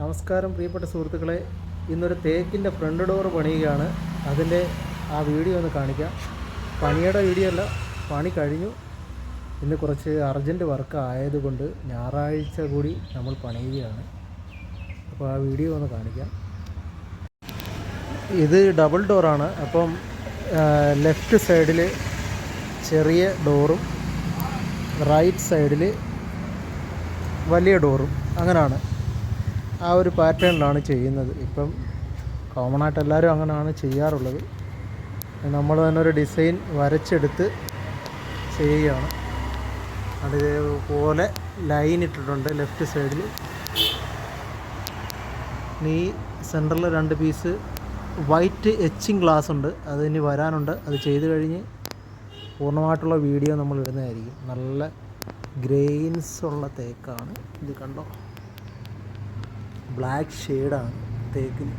നമസ്കാരം പ്രിയപ്പെട്ട സുഹൃത്തുക്കളെ. ഇന്നൊരു തേക്കിന്റെ ഫ്രണ്ട് ഡോർ പണിയുകയാണ്. അതിന്റെ ആ വീഡിയോ ഒന്ന് കാണിക്കാം. പണിയുടെ വീഡിയോ അല്ല പണി കഴിഞ്ഞു. ഇന്ന് കുറച്ച് അർജന്റ് വർക്ക് ആയതുകൊണ്ട് ഞായറാഴ്ച കൂടി നമ്മൾ പണിയുകയാണ്. അപ്പോൾ ആ വീഡിയോ ഒന്ന് കാണിക്കാം. ഇത് ഡബിൾ ഡോറാണ് അപ്പം ലെഫ്റ്റ് സൈഡിൽ ചെറിയ ഡോറും റൈറ്റ് സൈഡിൽ വലിയ ഡോറും അങ്ങനെയാണ് ആ ഒരു പാറ്റേണിലാണ് ചെയ്യുന്നത്. ഇപ്പം കോമൺ ആയിട്ട് എല്ലാവരും അങ്ങനെയാണ് ചെയ്യാറുള്ളത്. നമ്മൾ തന്നെ ഒരു ഡിസൈൻ വരച്ചെടുത്ത് ചെയ്യുകയാണ്. അതേപോലെ ലൈൻ ഇട്ടിട്ടുണ്ട് ലെഫ്റ്റ് സൈഡിൽ. ഇനി സെന്ററിൽ രണ്ട് പീസ് വൈറ്റ് എച്ചിങ് ഗ്ലാസ് ഉണ്ട്. അത് ഇനി വരാനുണ്ട്. അത് ചെയ്ത് കഴിഞ്ഞ് പൂർണമായിട്ടുള്ള വീഡിയോ നമ്മൾ ഇടുന്നതായിരിക്കും. നല്ല ഗ്രെയിൻസ് ഉള്ള തേക്കാണ്. ഇത് കണ്ടോ? ബ്ലാക്ക് ഷെയ്ഡാണ് തേക്കിന്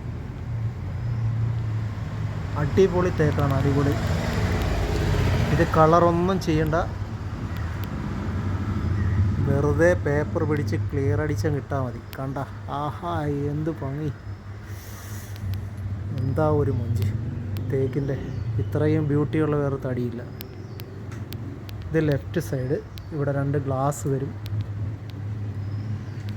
അടിപൊളി തേക്കാണ് അടിപൊളി. ഇത് കളറൊന്നും ചെയ്യണ്ട. വെറുതെ പേപ്പർ പിടിച്ച് ക്ലിയർ അടിച്ചാൽ കിട്ടാൽ മതി. കണ്ട ആഹാ എന്ത് ഭംഗി. എന്താ ഒരു മൊഞ്ച്. തേക്കിന്റെ ഇത്രയും ബ്യൂട്ടിയുള്ള വേറെ തടിയില്ല. ഇത് ലെഫ്റ്റ് സൈഡ് ഇവിടെ രണ്ട് ഗ്ലാസ് വരും.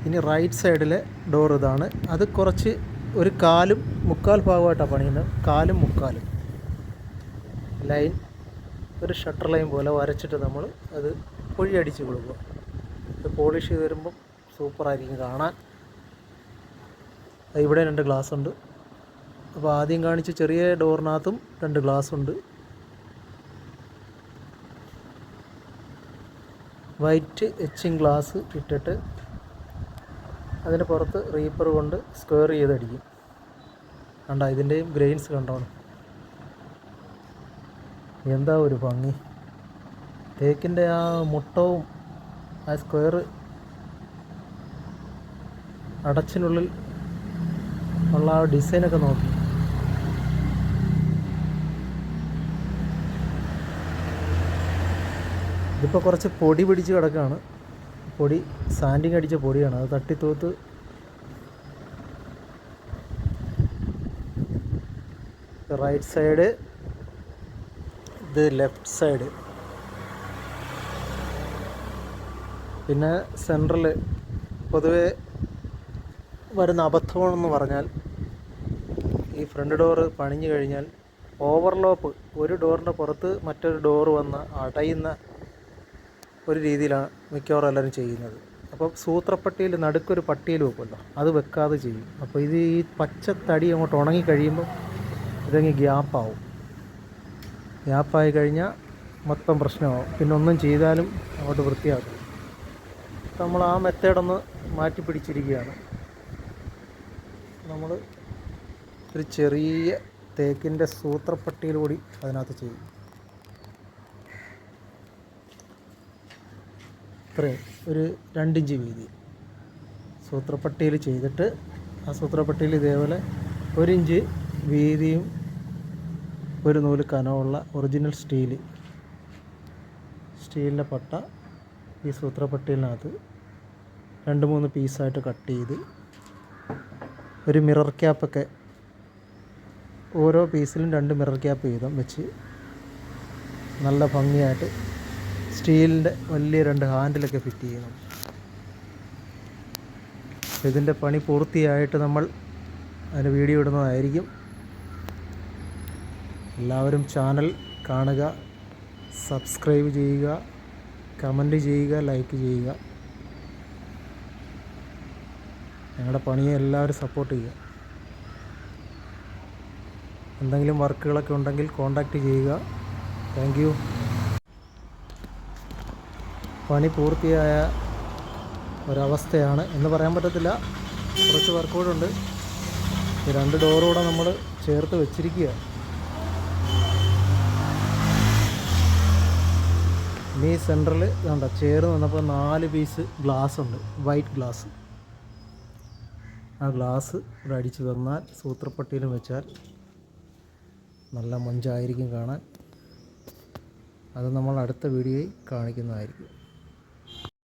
ഇനി റൈറ്റ് സൈഡിലെ ഡോർ ഇതാണ്. അത് കുറച്ച് ഒരു കാലും മുക്കാൽ ഭാഗമായിട്ടാണ് പണിയുന്നത്. കാലും മുക്കാലും. ലൈൻ ഒരു ഷട്ടർ ലൈൻ പോലെ വരച്ചിട്ട് നമ്മൾ അത് പൊഴിയടിച്ച് കൊടുക്കുക. അത് പോളിഷ് ചെയ്ത് വരുമ്പം സൂപ്പറായിരിക്കും കാണാൻ. ഇവിടെ രണ്ട് ഗ്ലാസ് ഉണ്ട്. അപ്പോൾ ആദ്യം കാണിച്ച ചെറിയ ഡോറിനകത്തും രണ്ട് ഗ്ലാസ് ഉണ്ട്. വൈറ്റ് എച്ചിങ് ഗ്ലാസ് ഇട്ടിട്ട് അതിന് പുറത്ത് റീപ്പർ കൊണ്ട് സ്ക്വയർ ചെയ്തടിക്കും. കണ്ട ഇതിന്റെയും ഗ്രെയിൻസ് കണ്ടോണം എന്താ ഒരു ഭംഗി. തേക്കിന്റെ ആ മുട്ടവും ആ സ്ക്വയർ അടച്ചിനുള്ളിൽ ഉള്ള ആ ഡിസൈനൊക്കെ നോക്കി. ഇതിപ്പോൾ കുറച്ച് പൊടി പിടിച്ച് കിടക്കുകയാണ് പൊടി സാൻഡിങ് അടിച്ച പൊടിയാണ്. അത് തട്ടിത്തൂത്ത് റൈറ്റ് സൈഡ് ഇത് ലെഫ്റ്റ് സൈഡ് പിന്നെ സെൻട്രൽ പൊതുവെ വരുന്ന അബദ്ധമാണെന്ന് പറഞ്ഞാൽ ഈ ഫ്രണ്ട് ഡോറ് പണിഞ്ഞു കഴിഞ്ഞാൽ ഓവർലോപ്പ് ഒരു ഡോറിന്റെ പുറത്ത് മറ്റൊരു ഡോറ് വന്ന് അടയുന്ന ഒരു രീതിയിലാണ് മിക്കവാറും എല്ലാവരും ചെയ്യുന്നത്. അപ്പോൾ സൂത്രപ്പട്ടിയിൽ നടുക്കൊരു പട്ടിയിൽ വെക്കുമല്ലോ അത് വെക്കാതെ ചെയ്യും. അപ്പോൾ ഇത് ഈ പച്ച തടി അങ്ങോട്ട് ഉണങ്ങി കഴിയുമ്പോൾ ഇതങ്ങ് ഗ്യാപ്പാവും. ഗ്യാപ്പായി കഴിഞ്ഞാൽ മൊത്തം പ്രശ്നമാവും. പിന്നെ ഒന്നും ചെയ്താലും അങ്ങോട്ട് വൃത്തിയാക്കും. നമ്മൾ ആ മെത്തേഡൊന്ന് മാറ്റി പിടിച്ചിരിക്കുകയാണ്. നമ്മൾ ഒരു ചെറിയ തേക്കിന്റെ സൂത്രപ്പട്ടിയിലൂടി അതിനകത്ത് ചെയ്യും. ഇത്രയും ഒരു രണ്ടിഞ്ച് വീതി. സൂത്രപ്പട്ടിയിൽ ചെയ്തിട്ട് ആ സൂത്രപ്പട്ടിയിൽ ഇതേപോലെ ഒരു ഇഞ്ച് വീതിയും ഒരു നൂൽ കനമുള്ള ഒറിജിനൽ സ്റ്റീൽ സ്റ്റീലിന്റെ പട്ട ഈ സൂത്രപ്പട്ടിയിലിനകത്ത് രണ്ട് മൂന്ന് പീസായിട്ട് കട്ട് ചെയ്ത് ഒരു മിറർ ക്യാപ്പൊക്കെ ഓരോ പീസിലും രണ്ട് മിറർ ക്യാപ്പ് വീതം വെച്ച് നല്ല ഭംഗിയായിട്ട് സ്റ്റീലിന്റെ വലിയ രണ്ട് ഹാൻഡിലൊക്കെ ഫിറ്റ് ചെയ്യണം. ഇതിന്റെ പണി പൂർത്തിയായിട്ട് നമ്മൾ അതിന് വീഡിയോ ഇടുന്നതായിരിക്കും. എല്ലാവരും ചാനൽ കാണുക സബ്സ്ക്രൈബ് ചെയ്യുക കമന്റ് ചെയ്യുക ലൈക്ക് ചെയ്യുക. ഞങ്ങളുടെ പണിയെ എല്ലാവരും സപ്പോർട്ട് ചെയ്യുക. എന്തെങ്കിലും വർക്കുകളൊക്കെ ഉണ്ടെങ്കിൽ കോൺടാക്റ്റ് ചെയ്യുക. താങ്ക് പണി പൂർത്തിയായ ഒരവസ്ഥയാണ്. എന്ന് പറയാൻ പറ്റത്തില്ല. കുറച്ച് വർക്ക് കൂടെ ഉണ്ട്. ഈ രണ്ട് ഡോറൂടെ നമ്മൾ ചേർത്ത് വെച്ചിരിക്കുക. ഇനി സെന്ററിൽ വേണ്ട ചേർന്ന് വന്നപ്പോൾ നാല് പീസ് ഗ്ലാസ് ഉണ്ട്. വൈറ്റ് ഗ്ലാസ് ആ ഗ്ലാസ് ഇവിടെ അടിച്ചു തന്നാൽ സൂത്രപ്പട്ടിയിലും വെച്ചാൽ നല്ല മൊഞ്ചായിരിക്കും കാണാൻ. അത് നമ്മൾ അടുത്ത വീഡിയോയിൽ കാണിക്കുന്നതായിരിക്കും.